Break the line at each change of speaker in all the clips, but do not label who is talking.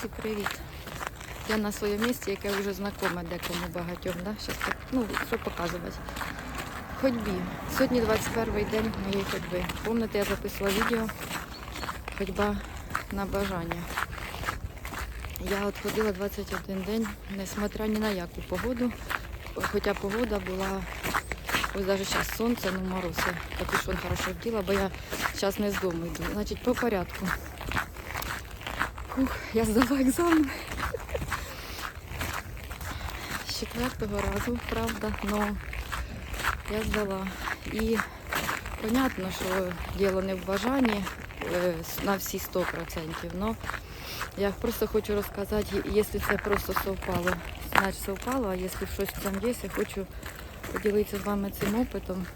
Всі привіт. Я на своєму місці, яке вже знакоме декому багатьом. Да? Щас так, ну, що показувати. Ходьбі. Сьогодні 21 день моєї ходьби. Помните, я записувала відео Ходьба на бажання. Я от ходила 21 день, несмотря ні на яку погоду. Хоча погода була, ось навіть зараз сонце, ну мороз. Я капюшон хорошо вділа, бо я зараз не з дому йду. Значить, по порядку. Фух, я здала екзамен. З четвертого разу, правда, але я здала. І понятно, що діло не в бажанні е, на всі 100%, але я просто хочу розказати, якщо це просто совпало, значить совпало, а якщо щось там є, я хочу поділитися з вами цим опитом,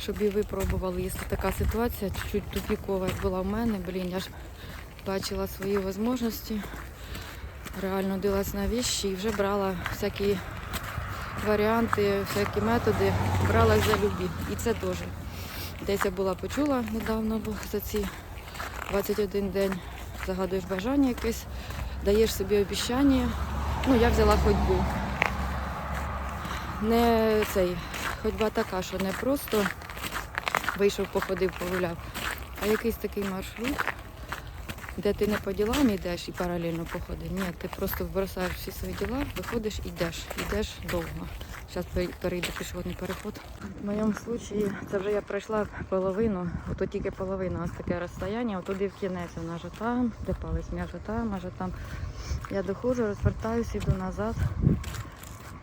щоб і ви пробували, якщо така ситуація, чуть-чуть тупікова, як була в мене, блін, я ж бачила свої можливості, реально дивилась на віші і вже брала всякі варіанти, всякі методи, брала за любі. І це теж. Десь я була почула недавно бо за ці 21 день. Загадуєш бажання якесь, даєш собі обіцяння. Ну, я взяла ходьбу. Не цей, ходьба така, що не просто вийшов, походив, погуляв, а якийсь такий маршрут, де ти не по ділам йдеш і паралельно походиш. Ні, ти просто бросаєш всі свої діла, виходиш і йдеш. Йдеш довго. Зараз перейду пішохідний переход. В моєму випадку це вже я пройшла половину, ото тільки половина, ось таке розстояння, туди в кінець вона вже там, де палець м'я вже там, а вже там. Я доходжу, розвертаюся, йду назад.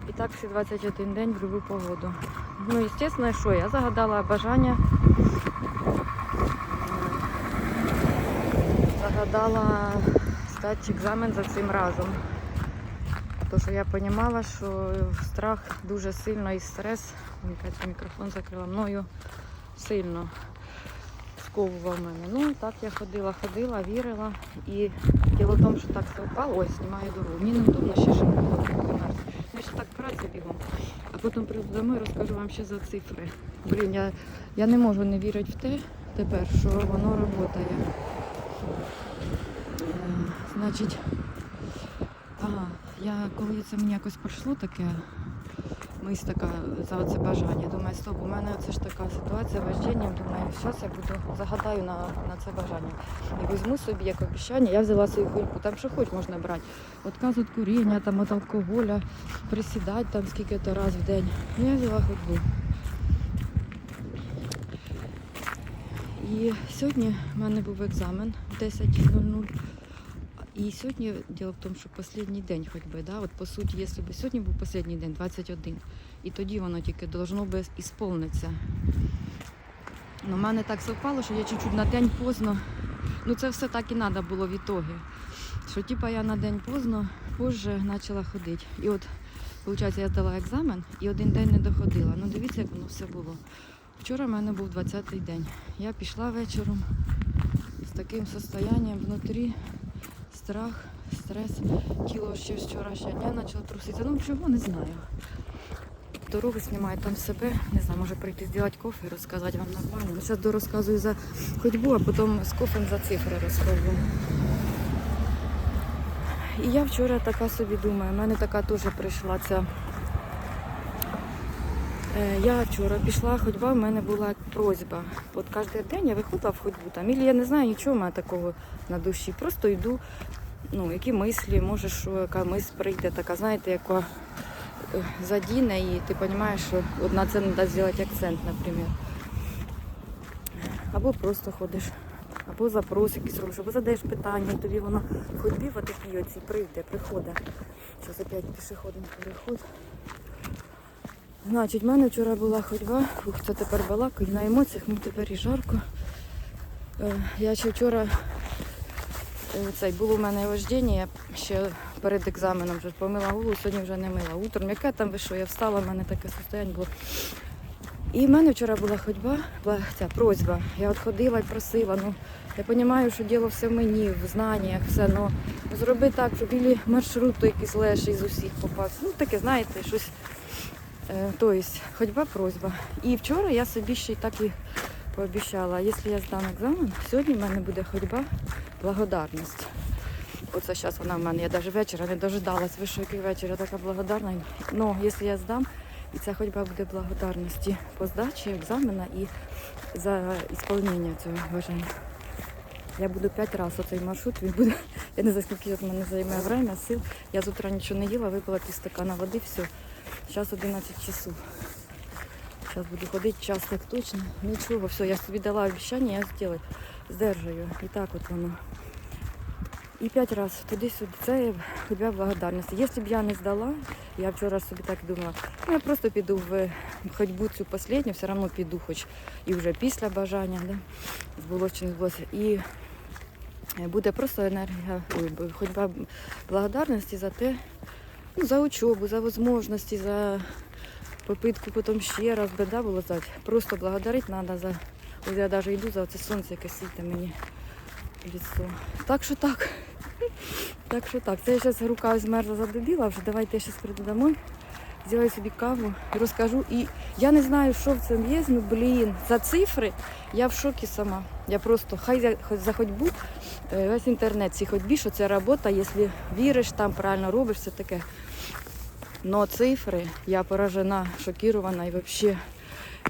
І так всі 21 день в любу погоду. Ну, звісно, що я загадала бажання. Загадала здати екзамен за цим разом. Тому що я розуміла, що страх дуже сильно і стрес, кажеться, мікрофон закрила мною сильно сковував мене. Ну так я ходила, ходила, вірила. І діло в тому, що так совпало, ось знімаю дорогу. Мені неудобно ще ще було померти. Я ще так працю бігом. А потім прийду домой і розкажу вам ще за цифри. Блін, я, я не можу не вірити в те тепер, що воно працює. Значить, ага, я коли це мені якось пройшло таке, мисль така за це бажання. Думаю, стоп, у мене це ж така ситуація вождіння. Думаю, зараз я буду загадаю на, на це бажання. І візьму собі як обіцяння, я взяла свою ходьбу, там що хоч можна брати. Отказ від куріння, там від алкоголя, присідати там скільки-то разів в день. Ну, я взяла ходьбу. І сьогодні в мене був екзамен в 10.00. І сьогодні діло в тому, що останній день ходьби, да? От по суті, якщо б сьогодні був останній день, 21, і тоді воно тільки должно би ісполнитися. В мене так совпало, що я чуть-чуть на день поздно. Ну це все так і треба було в ітогі. Що типа я на день поздно, позже почала ходити. І от, виходить, я здала екзамен і один день не доходила. Ну дивіться, як воно все було. Вчора в мене був 20-й день. Я пішла вечором з таким состоянням внутрі страх, стрес, тіло ще вчора вчорашнього дня почало труситися. Ну чого не знаю. Дорогу знімаю там себе, не знаю, може прийти зробити кофе і розказати вам нормально. Зараз дорозказую за ходьбу, а потім з кофем за цифри розкажу. І я вчора така собі думаю, в мене така теж прийшла ця. Е, Я вчора пішла, ходьба, в мене була просьба. От кожен день я виходила в ходьбу там. Ілі я не знаю нічого в мене такого на душі. Просто йду, ну, які мислі, може, що яка мисль прийде, така, знаєте, яка е, задіне, і ти розумієш, що от на це треба зробити акцент, наприклад. Або просто ходиш, або запрос якийсь робиш, або задаєш питання, тобі воно в ходьбі в отакій оці прийде, приходить. Зараз опять пішохідний переход. Значить, в мене вчора була ходьба, ух, це тепер балакаю, на емоціях, мені тепер і жарко. Е, Я ще вчора е, цей, було в мене вождіння, я ще перед екзаменом вже помила голову, сьогодні вже не мила. Утром, яке там ви що, я встала, в мене таке состояння було. І в мене вчора була ходьба, була ця просьба. Я от ходила і просила. Ну, я розумію, що діло все в мені, в знаннях, все. Ну, зроби так, щоб ілі маршрут якийсь легший з усіх попався. Ну, таке, знаєте, щось. Тобто, ходьба просьба. І вчора я собі ще й так і пообіцяла, якщо я здам екзамен, сьогодні в мене буде ходьба благодарність. Оце зараз вона в мене. Я навіть вечора не дожидалась. Ви що який така благодарна. Ну, якщо я здам, і ця ходьба буде благодарності по здачі екзамена і за ісполнення цього бажання. Я буду п'ять разів оцей маршрут, він буде, я не знаю, скільки в мене займе время, сил. Я з утра нічого не їла, випила пів стакана води, все. Зараз 11 часов. Зараз буду ходити час так точно. Нічого, все, я собі дала обіцяння, я зроблю. Здержую. І так от воно. І п'ять разів туди-сюди. Це ходьба благодарності. Якщо б я не здала, я вчора собі так думала, ну я просто піду в ходьбу цю останню, все одно піду, хоч і вже після бажання, да? збулося чи не збулося. І е, буде просто енергія, ой, ходьба благодарності за те, ну, за учебу, за можливості, за попитку потім ще раз би да, було здати. Просто благодарити треба за. Ось я навіть йду за це сонце, яке світить мені в. Так що так. Так що так. Це я зараз рука змерзла задубіла вже. Давайте я зараз прийду домой, зроблю собі каву і розкажу. І я не знаю, що в цьому є, ну блін, за цифри я в шокі сама. Я просто хай за, ходьбу, е, весь інтернет цій ходьбі, що це робота, якщо віриш, там правильно робиш, все таке. Но цифри, я поражена, шокірована і взагалі,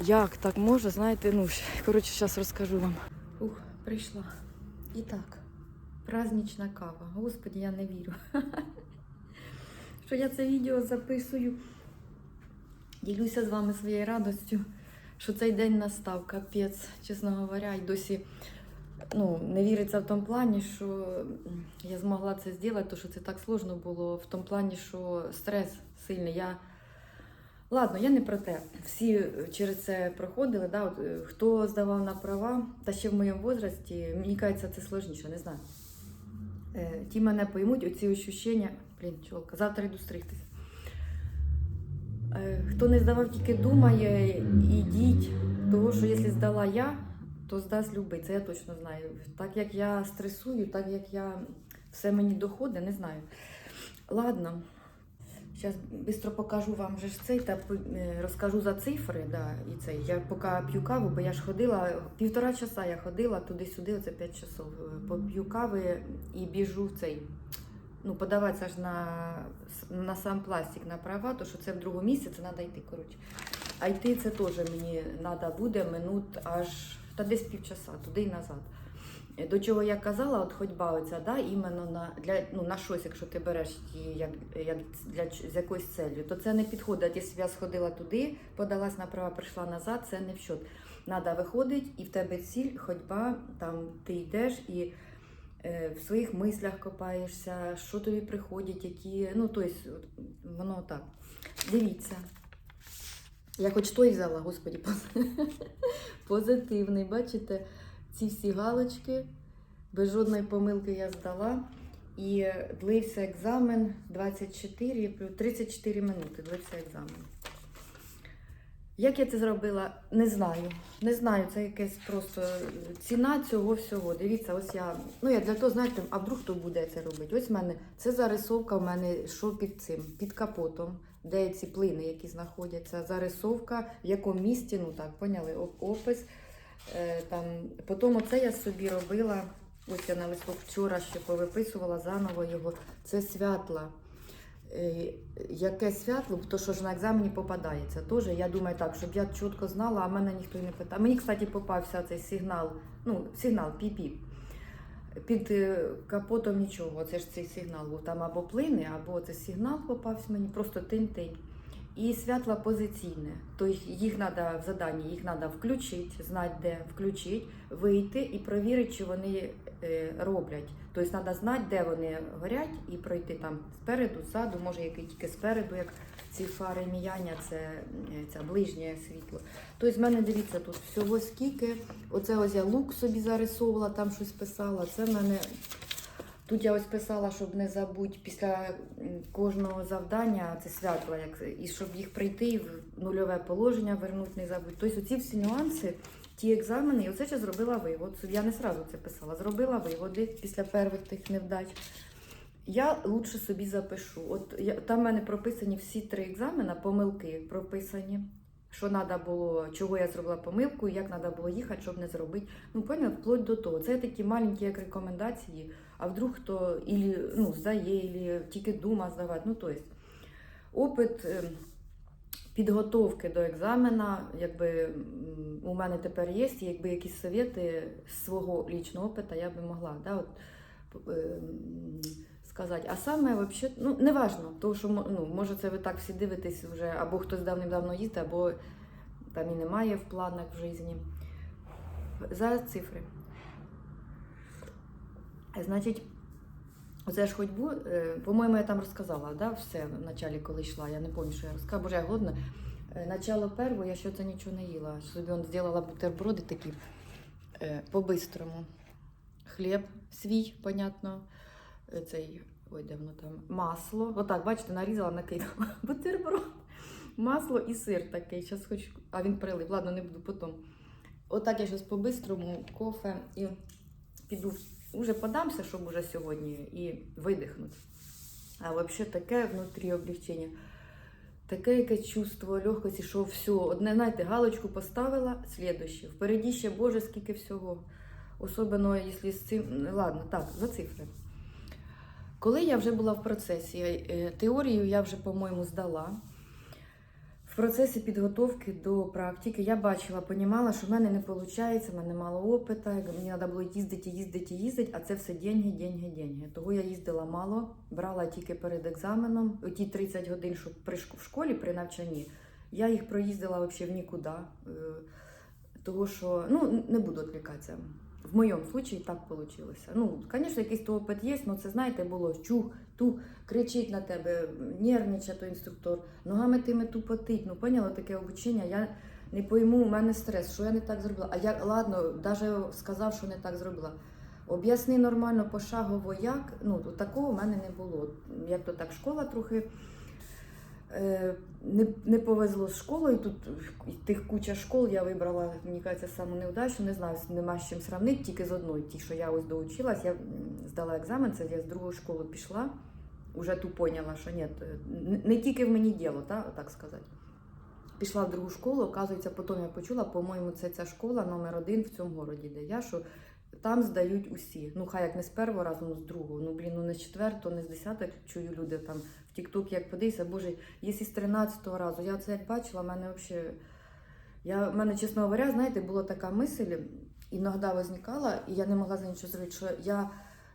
як так може, знаєте, ну, коротше, зараз розкажу вам. Ух, прийшла. І так, празднична кава. Господи, я не вірю. Що я це відео записую. Ділюся з вами своєю радостю, що цей день настав, капець, чесно говоря, і досі ну, не віриться в тому плані, що я змогла це зробити, тому що це так сложно було, в тому плані, що стрес сильний. Я... Ладно, я не про те. Всі через це проходили. Да? От, е, хто здавав на права, та ще в моєму возрасті, мені кажеться, це сложніше, не знаю. Е, ті мене поймуть, оці ощущення. Блін, чолка, завтра йду стригтися. Е, хто не здавав, тільки думає, ідіть. Того, що якщо здала я, то здасть любий. Це я точно знаю. Так як я стресую, так як я все мені доходить, не знаю. Ладно. Зараз швидко покажу вам вже цей та е, розкажу за цифри. Да, і цей. Я поки п'ю каву, бо я ж ходила півтора часа я ходила туди-сюди, оце 5 часов. Е, Поп'ю кави і біжу в цей. Ну, подаватися ж на, на сам пластик на права, то що це в другому місці, це треба йти. коротше. А йти це теж мені треба буде минут аж та десь півчаса, туди і назад. До чого я казала, от ходьба оця, да, іменно на, для, ну, на щось, якщо ти береш її як, як для, з якоюсь целью, то це не підходить. Якщо я сходила туди, подалась направо, прийшла назад, це не в счет. Надо виходить, і в тебе ціль, ходьба, там ти йдеш і в своїх мислях копаєшся, що тобі приходять, які. Ну, тобто, воно так. Дивіться. Я хоч той взяла, господі, позитивний. Бачите, ці всі галочки, без жодної помилки я здала. І длився екзамен 24, плюс 34 минути длився екзамен. Як я це зробила, не знаю. Не знаю, це якась просто ціна цього всього. Дивіться, ось я. Ну, я для того, знаєте, а вдруг хто буде це робити? Ось в мене це зарисовка в мене що під цим, під капотом, де ці плини, які знаходяться. Зарисовка, в якому місці, ну так, поняли, опис. Е, там, потім оце я собі робила. Ось я на листок вчора ще повиписувала заново його. Це святла. Е, Яке святло, то що ж на екзамені попадається. Теж я думаю так, щоб я чітко знала, а мене ніхто не питав. Мені, кстати, попався цей сигнал, ну, сигнал пі-пі. Під е, капотом нічого. Це ж цей сигнал був там або плини, або це сигнал попався мені, просто тинь-тинь. І святла позиційне. Тобто їх треба в заданні, їх треба включити, знати, де включити, вийти і перевірити, чи вони роблять. Тобто треба знати, де вони горять, і пройти там спереду, ззаду, може який тільки спереду, як ці фари міяння, це, е, це ближнє світло. Тобто, в мене дивіться, тут всього скільки. Оце ось я лук собі зарисовувала, там щось писала. Це в мене. Тут я ось писала, щоб не забути після кожного завдання це святла, як і щоб їх прийти в нульове положення вернути, не забути. Тобто оці всі нюанси, ті екзамени, і оце ще зробила вивод. Я не сразу це писала, зробила виводи після перших тих невдач. Я лучше собі запишу. От я, там в мене прописані всі три екзамена, помилки прописані. Що треба було, чого я зробила помилку, як треба було їхати, щоб не зробити. Ну, поняв, вплоть до того. Це такі маленькі як рекомендації.
а вдруг хто ілі, ну, здає, ілі тільки дума здавати. Ну, тобто, опит е, підготовки до екзамена, якби у мене тепер є, якби якісь совєти з свого лічного опиту я би могла да, от, е, сказати. А саме, вообще, ну, не важно, тому що ну, може це ви так всі дивитесь вже, або хтось давним-давно їздить, або там і немає в планах в житті. За цифри. Значить, оце ж ходьбу, е, по-моєму, я там розказала, да, все в началі, коли йшла. Я не пам'ятаю, що я розказала, боже, я голодна. Е, Начало перво, я ще це нічого не їла. Собі он зробила бутерброди такі е, по-бистрому. Хліб свій, понятно. Цей, ой, де воно там, масло. Отак, бачите, нарізала, накидала. Бутерброд, масло і сир такий. Зараз хочу. А він прилив, ладно, не буду потім. Отак я зараз по-бистрому, кофе і піду. Уже подамся, щоб уже сьогодні, і видихнути. А взагалі таке внутрі облегчення. Таке яке чувство легкості, що все, одне, знаєте, галочку поставила, слідуще. Впереді ще Боже, скільки всього. Особливо, якщо з цим. Ладно, так, за цифри. Коли я вже була в процесі, е, теорію я вже, по-моєму, здала. В процесі підготовки до практики я бачила, понімала, що в мене не виходить, в мене мало опиту, мені треба було їздити, їздити, їздити, а це все деньги, деньги, деньги. Того я їздила мало, брала тільки перед екзаменом. Ті 30 годин, що при в школі при навчанні, я їх проїздила взагалі в нікуди. Е, Того що, ну, не буду відвлікатися. В моєму випадку так вийшло. Ну, звісно, якийсь то опит є, але це, знаєте, було чух, тух, кричить на тебе, нервничає той інструктор, ногами тими тупотить. Ну, поняла таке обучення. Я не пойму, у мене стрес, що я не так зробила. А я, ладно, навіть сказав, що не так зробила. Об'ясни нормально, пошагово, як. Ну, такого в мене не було. Як то так, школа трохи. Е, не, не повезло з школою. Тут тих куча школ я вибрала, мені кажеться, саму неудачу. Не знаю, нема з чим сравнити, тільки з одною. Ті, що я ось доучилась, я здала екзамен, це я з другої школи пішла. Уже ту поняла, що ні, не- не тільки в мені діло, та, так сказати. Пішла в другу школу, оказується, потім я почула, по-моєму, це ця школа номер один в цьому городі, де я, що там здають усі. Ну, хай як не з першого разу, ну з другого. Ну, блін, ну не з четвертого, не з десятого чую люди там в як подивися, боже, якщо з 13-го разу. Я це як бачила, в мене взагалі. Я, в мене, чесно говоря, знаєте, була така мисль, іноді виникала, і я не могла за нічого зробити, що я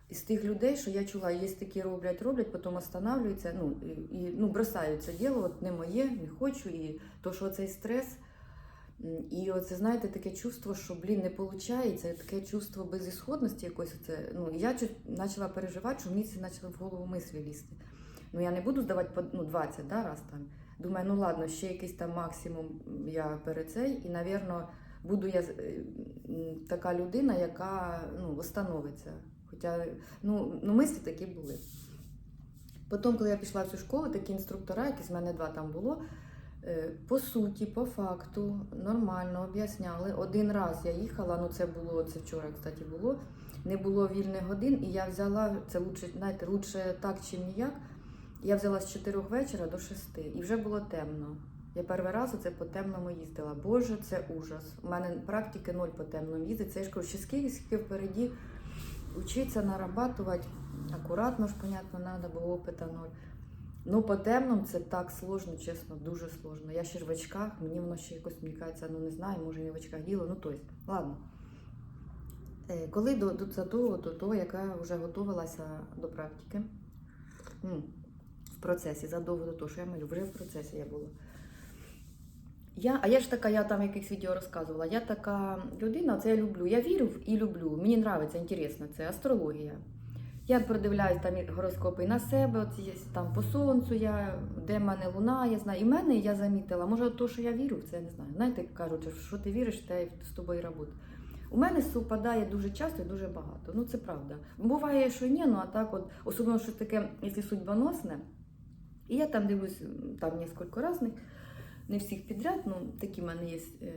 із тих людей, що я чула, є такі роблять, роблять, потім останавливаються, ну, і, і ну, бросають це діло, от не моє, не хочу, і то, що цей стрес. І оце, знаєте, таке чувство, що, блін, не виходить, таке чувство безісходності якось. Оце, ну, я почала переживати, що мені це почало в голову мислі лізти. Ну, я не буду здавати ну, 20 да, раз там. Думаю, ну ладно, ще якийсь там максимум я перед цей, і, напевно, буду я е, така людина, яка ну, остановиться. Хоча ну, ну, мислі такі були. Потім, коли я пішла в цю школу, такі інструктора, які з мене два там було, е, по суті, по факту, нормально об'ясняли. Один раз я їхала, ну це було, це вчора, кстати, було. Не було вільних годин, і я взяла це лучше, знаєте, лучше так, чим ніяк. Я взяла з 4 вечора до 6, і вже було темно. Я перший раз оце по темному їздила. Боже, це ужас. У мене практики ноль по темному їздить. Це я ж кажу, ще скільки, скільки впереді учиться нарабатувати. Акуратно ж, понятно, треба, бо опита ноль. Ну, по темному це так сложно, чесно, дуже сложно. Я ще ж в очках, мені воно ще якось мені кажеться, ну не знаю, може не в очках діло. Ну, тобто, ладно. Е, Коли до, до, до того, яка вже готувалася до практики, в процесі, задовго до того, що я малю, вже в процесі я була. Я, а я ж така, я там якихось відео розказувала. Я така людина, це я люблю. Я вірю і люблю. Мені подобається, інтересно, це астрологія. Я продивляюсь там гороскопи на себе, от там по сонцю, я, де в мене луна, я знаю. І в мене я замітила, може, то, що я вірю в це, я не знаю. Знаєте, кажуть, що що ти віриш, те з тобою робота. У мене совпадає дуже часто і дуже багато. Ну це правда. Буває, що ні, ну а так, от, особливо щось таке, якщо судьбоносне. І я там дивлюсь там кілька різних, не всіх підряд, ну такі в мене є. е.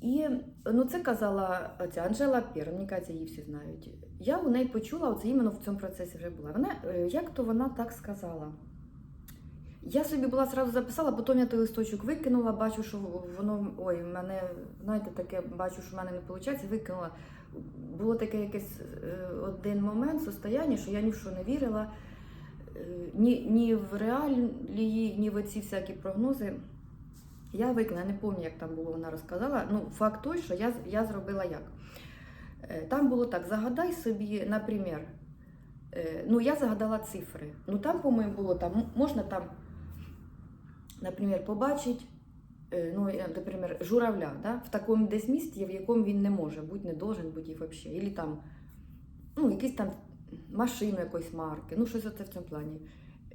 І ну, це казала ця Анжела Пєр, мені кажеться, її всі знають. Я у неї почула, оце іменно в цьому процесі вже була. Вона, е, як то вона так сказала? Я собі була зразу записала, потім я той листочок викинула, бачу, що воно, ой, в мене, знаєте, таке, бачу, що в мене не виходить, викинула. було таке якесь е, один момент, состояння, що я ні в що не вірила, ні, ні в реалії, ні в оці всякі прогнози. Я виконала, не пам'ятаю, як там було, вона розказала. Ну, факт той, що я, я зробила як. Е, Там було так: загадай собі, наприклад, е, ну я загадала цифри. Ну там, по-моєму, було там, можна там, наприклад, побачити, е, ну, наприклад, журавля, да, в такому десь місті, в якому він не може бути, не должен бути взагалі. Або там, ну, якісь там машину якоїсь марки, ну щось оце в цьому плані.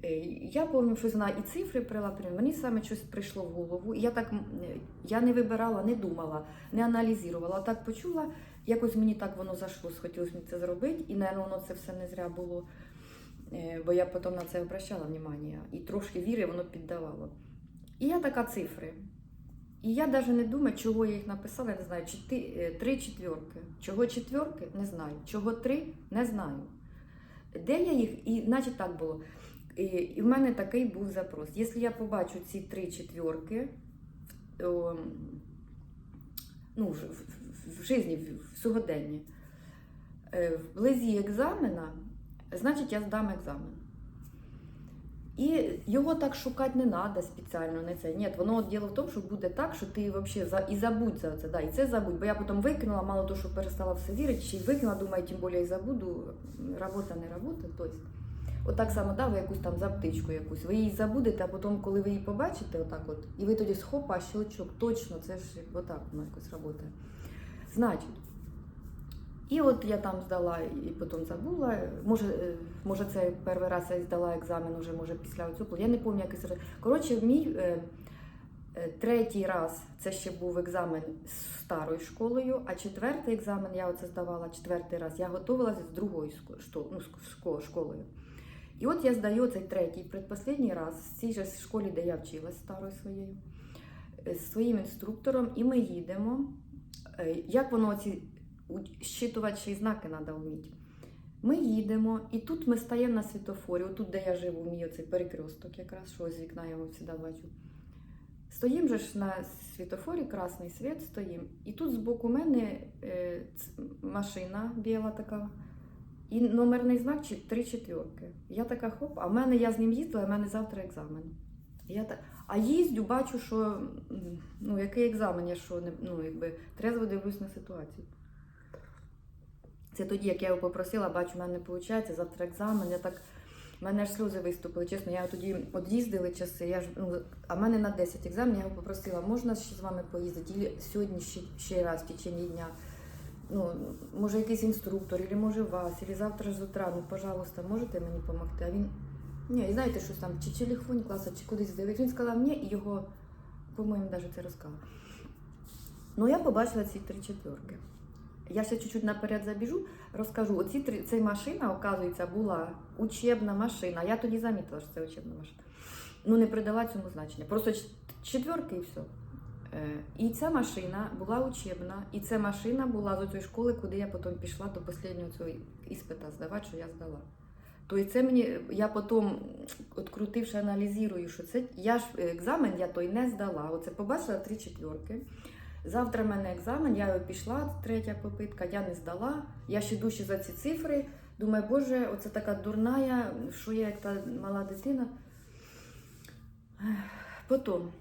Е, Я пам'ятаю, що знаю, і цифри прила, мені саме щось прийшло в голову. Я так е, я не вибирала, не думала, не аналізувала, так почула. Якось мені так воно зайшло, схотілося мені це зробити, і, напевно, воно це все не зря було. Е, Бо я потім на це обращала увагу. І трошки віри воно піддавало. І я така цифри. І я навіть не думаю, чого я їх написала, я не знаю. Три четверки. Чого четверки? Не знаю. Чого три? Не знаю. Де я їх? І наче так було. І, і в мене такий був запрос. Якщо я побачу ці три четверки о, ну, в, в, в, в житті, в, в сьогоденні, в вблизі екзамена, значить я здам екзамен. І його так шукати не треба спеціально, не це. Ні, воно діло в тому, що буде так, що ти взагалі за, і забудь за це. Да, і це забудь. Бо я потім викинула, мало того, що перестала все вірити, ще викинула, думаю, тим більше і забуду. Робота не робота. Тобто, от так само да, ви якусь там заптичку якусь. Ви її забудете, а потім, коли ви її побачите, отак от, і ви тоді схопа, щелчок, точно, це ж отак воно якось працює. Значить. І от я там здала і потім забула. Може, е, може це перший раз я здала екзамен уже, може, після цього. Я не пам'ятаю, як це. Коротше, мій е, е, третій раз це ще був екзамен з старою школою, а четвертий екзамен я оце здавала четвертий раз. Я готувалася з другою ну, школою. І от я здаю цей третій, предпоследній раз в цій же школі, де я вчилась старою своєю, з своїм інструктором, і ми їдемо. Як воно ці щитувачі знаки треба вміти. Ми їдемо, і тут ми стаємо на світофорі, отут, де я живу, мій оцей перекресток, якраз що з вікна я його завжди бачу. Стоїмо же ж на світофорі, красний світ стоїмо. І тут збоку мене е, машина біла така, і номерний знак три четвірки. Я така хоп, а в мене я з ним їздила, а в мене завтра екзамен. Я так, а їздю, бачу, що ну, який екзамен, я що не ну, якби трезво дивлюсь на ситуацію. Це тоді, як я його попросила, бачу, в мене не виходить, завтра екзамен. Я так, в мене аж сльози виступили. Чесно, я тоді от їздили часи, я ж, ну, а в мене на 10 екзаменів, я його попросила, можна ще з вами поїздити, і сьогодні ще, ще раз в течение дня. Ну, може, якийсь інструктор, або може вас, або завтра ж з утра, ну, пожалуйста, можете мені допомогти? А він, ні, і знаєте, щось там, чи телефон класа, чи кудись дивився. Він сказав мені, і його, по-моєму, навіть це розказав. Ну, я побачила ці три четверки. Я ще чуть-чуть наперед забіжу, розкажу. Оці три ця машина, оказується, була учебна машина. Я тоді замітила, що це учебна машина. Ну, не придала цьому значення. Просто ч- четверки і все. Е, І ця машина була учебна, і ця машина була з цієї школи, куди я потім пішла до останнього цього іспита здавати, що я здала. Тобто це мені, я потім, от крутивши, аналізую, що це я ж е, екзамен я той не здала. Оце побачила три четверки. Завтра в мене екзамен, я пішла, третя попитка, я не здала. Я ще дужче за ці цифри. Думаю, боже, оце така дурна, я, що я як та мала дитина. Потім.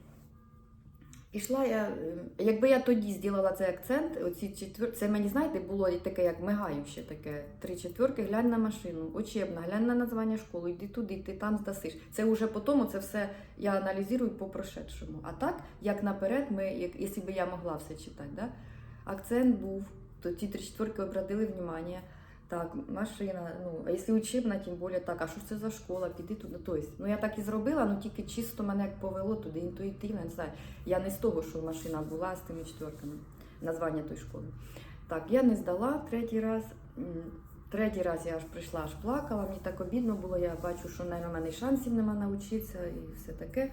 Ішла я, е, якби я тоді зробила цей акцент, оці четвер... це мені, знаєте, було таке, як мигаюче таке. Три четверки, глянь на машину, учебна, глянь на названня школи, йди туди, ти там здасиш. Це вже потім, це все я аналізую по прошедшому. А так, як наперед, ми, як, якщо б я могла все читати, да? акцент був, то ті три четверки обратили внимание. Так, машина, ну, а якщо учебна, тим більше так, а що це за школа, піди туди. Тобто, ну я так і зробила, ну тільки чисто мене як повело туди, інтуїтивно, не знаю. Я не з того, що машина була з тими четверками, названня тої школи. Так, я не здала третій раз. Третій раз я аж прийшла, аж плакала, мені так обідно було, я бачу, що навіть, у мене шансів нема навчитися і все таке.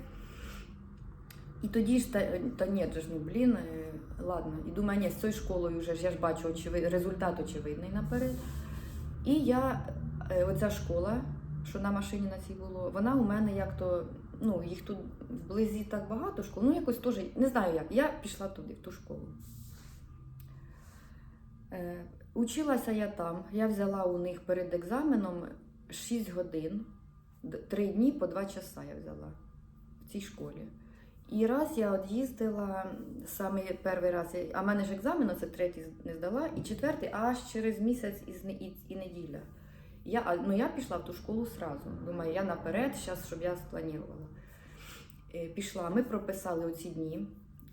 І тоді ж та, та ні, ж ну блін, е, ладно. І думаю, ні, з цією школою вже ж я ж бачу очевид, результат очевидний наперед. І я, е, оця школа, що на машині на цій було, вона у мене як то, ну, їх тут вблизі так багато школ, ну якось теж, не знаю як. Я пішла туди, в ту школу. Е, Училася я там. Я взяла у них перед екзаменом 6 годин, 3 дні по 2 часа я взяла в цій школі. І раз я от їздила саме перший раз, а в мене ж екзамен, це третій не здала, і четвертий аж через місяць і, неділя. Я, ну, я пішла в ту школу сразу. Думаю, я наперед, зараз, щоб я спланувала. Е, Пішла, ми прописали оці дні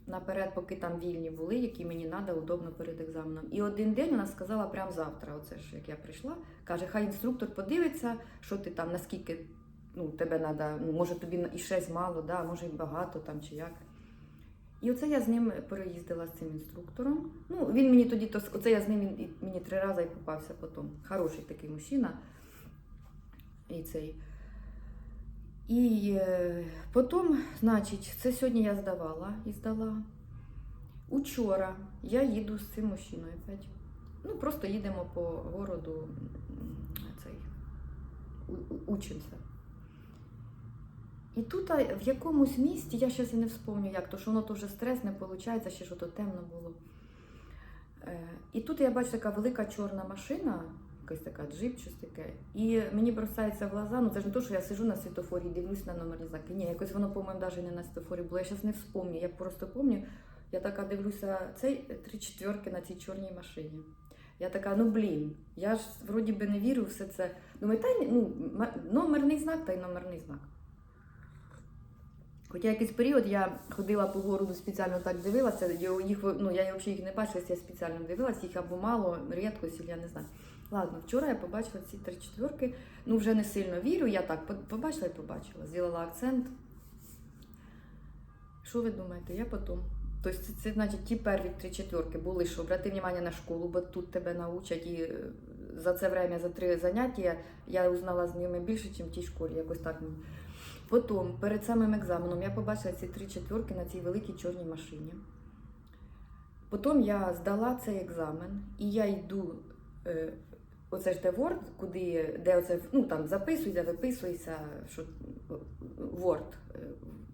наперед, поки там вільні були, які мені треба удобно перед екзаменом. І один день вона сказала прямо завтра, оце ж як я прийшла, каже, хай інструктор подивиться, що ти там, наскільки ну, тебе треба, ну, може тобі і 6 мало, да, може і багато там чи як. І оце я з ним переїздила з цим інструктором. Ну, він мені тоді, то, оце я з ним мені три рази і попався потім. Хороший такий мужчина. І цей. І е, потім, значить, це сьогодні я здавала і здала. Учора я їду з цим мужчиною опять. Ну, просто їдемо по городу, цей, учимося. І тут в якомусь місті, я зараз і не вспомню як, то що воно то стрес не виходить, ще що то темно було. Е, і тут я бачу така велика чорна машина, якась така джип, щось таке. І мені бросається в глаза, ну це ж не то, що я сижу на світофорі і дивлюсь на номерні знаки. Ні, якось воно, по-моєму, навіть не на світофорі було. Я зараз не вспомню. Я просто пам'ятаю, я така дивлюся, цей три четверки на цій чорній машині. Я така, ну блін, я ж вроді би не вірю в все це. Думаю, та ну, номерний знак та й номерний знак. Хоча якийсь період я ходила по городу, спеціально так дивилася, їх, ну, я взагалі їх не бачила, я спеціально дивилася, їх або мало, рідко, я не знаю. Ладно, вчора я побачила ці три четверки, ну вже не сильно вірю, я так побачила і побачила, зробила акцент. Що ви думаєте? Я потім. Тобто це, це значить ті перві три четверки були, що обрати увагу на школу, бо тут тебе научать і е, за це время, за три заняття я узнала з ними більше, ніж в тій школі, якось так. Потім, перед самим екзаменом, я побачила ці три четверки на цій великій чорній машині. Потім я здала цей екзамен, і я йду, е, оце ж де Word, куди, де оце, ну там записуйся, виписуйся, що Word, е,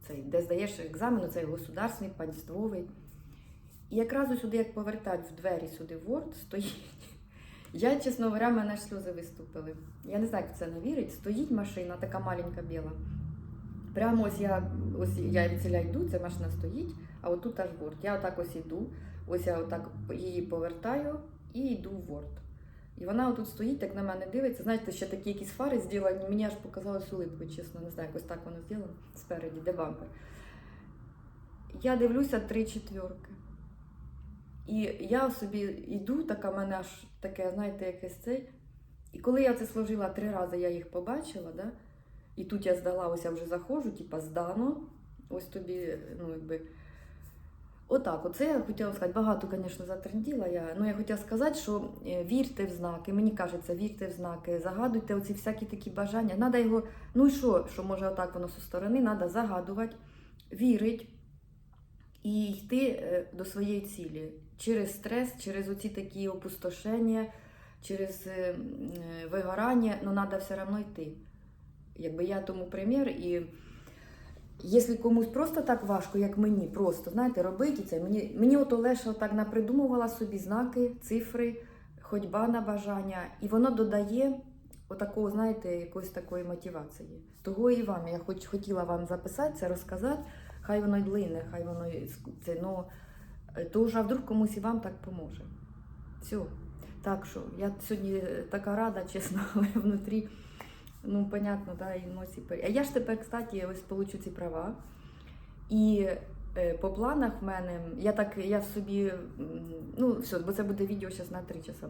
цей, де здаєш екзамен, цей государственний, панствовий. І якраз сюди, як повертать в двері сюди Word, стоїть. Я, чесно говоря, мене сльози виступили. Я не знаю, як в це не вірить. Стоїть машина, така маленька біла. Прямо ось я ось я від ціля йду, ця машина стоїть, а отут аж Word. Я отак ось йду, ось я отак її повертаю і йду в Word. І вона отут стоїть, так на мене дивиться. Знаєте, ще такі якісь фари зроблені, мені аж показалось улипкою, чесно, не знаю, якось так воно зроблено спереді, де бампер. Я дивлюся три четверки. І я собі йду, така в мене аж таке, знаєте, якесь цей. І коли я це сложила три рази, я їх побачила, да? І тут я здала, ось я вже заходжу, типа здано. Ось тобі, ну якби. Отак, оце я хотіла сказати. Багато, звісно, затренділа я. Ну, я хотіла сказати, що е, вірте в знаки. Мені кажеться, вірте в знаки, загадуйте оці всякі такі бажання. Надо його, ну і що, що може отак воно зі сторони, треба загадувати, вірити і йти е, до своєї цілі. Через стрес, через оці такі опустошення, через е, м, е, вигорання, ну треба все одно йти. Якби я тому примір і. Якщо комусь просто так важко, як мені, просто знаєте, робити це. Мені, мені ото Леша так напридумувала собі знаки, цифри, ходьба на бажання, і воно додає отакого, знаєте, якоїсь такої мотивації. Того і вам. Я хоч хотіла вам записати це, розказати, хай воно й лине, хай воно це, ну, е, то вже вдруг комусь і вам так поможе. Все. Так що я сьогодні е, така рада, чесно, внутрі. Ну, понятно, да, і пере- А я ж тепер, кстати, ось получу ці права. І е, по планах в мене, я так, я собі, ну, все, бо це буде відео зараз на 3 часа.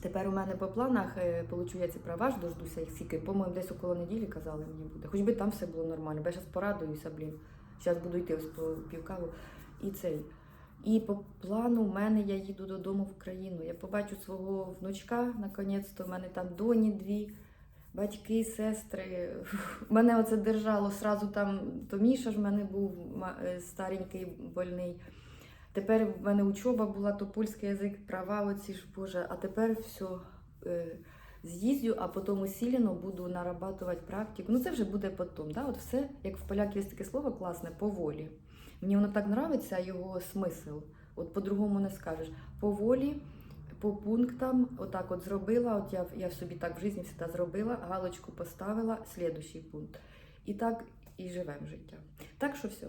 Тепер у мене по планах е, получу я ці права, ж дождуся їх скільки, по-моєму, десь около неділі казали мені буде. Хоч би там все було нормально, бо я зараз порадуюся, блін. Зараз буду йти ось по півкаву. І цей. І по плану в мене я їду додому в Україну. Я побачу свого внучка, наконець-то, в мене там доні дві батьки, сестри. Мене оце держало сразу там. То Міша ж в мене був е, старенький, больний. Тепер в мене учоба була, то польський язик, права оці ж Боже. А тепер все з'їздю, а потім усилено буду нарабатувати практику. Ну це вже буде потім. Да? От все, як в поляків є таке слово класне, поволі. Мені воно так подобається, його смисл. От по-другому не скажеш. Поволі, по пунктам, отак от зробила, от я, я собі так в житті завжди зробила, галочку поставила, слідущий пункт. І так і живемо життя. Так що все.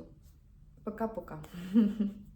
Пока-пока.